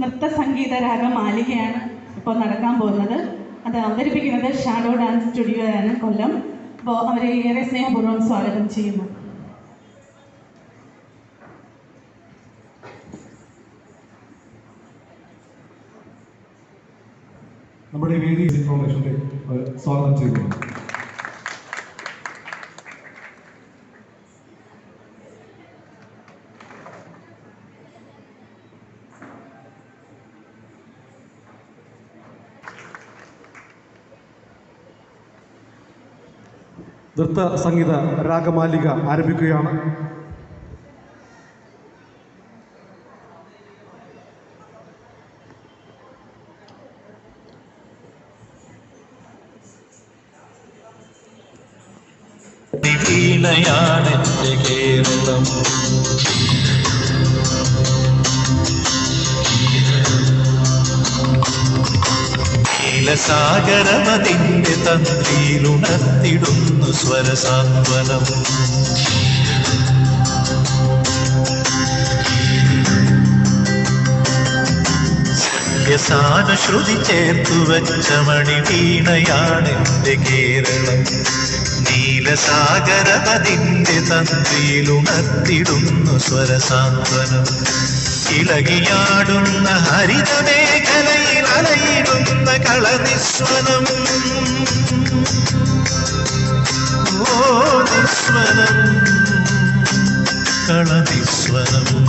നൃത്ത സംഗീത രാഗമാലികയാണ് ഇപ്പോൾ നടക്കാൻ പോകുന്നത്. അത് അവതരിപ്പിക്കുന്നത് ഷാഡോ ഡാൻസ് സ്റ്റുഡിയോയാണ് കൊല്ലം. അപ്പോൾ അവരെ ഏറെ സ്നേഹപൂർവം സ്വാഗതം ചെയ്യുന്നു. നമ്മുടെ വേദി ഇൻഫോർമേഷന്റെ സ്വാഗതം ചെയ്യുന്നു. നൃത്ത സംഗീത രാഗമാലിക ആരംഭിക്കുകയാണ്. വീണയാണെന്റെ കേരളം. നീലസാഗരമതിന്റെ തന്ത്രിയിലുണർത്തിടുന്നു സ്വരസാന്ത്വനം. സാനുശ്രുതി ചേർത്തു വെച്ച മണി വീണയാണെന്റെ കേരളം. നീലസാഗരപതിന്റെ തന്ത്രിയിലുണർത്തിടുന്നു സ്വരസാന്ത്വനം. ഇളകിയാടുന്ന ഹരിതമേഖലയിൽ അലയിടുന്ന കളനിസ്വനം. ഓ നിസ്വനം. കളനിസ്വനം.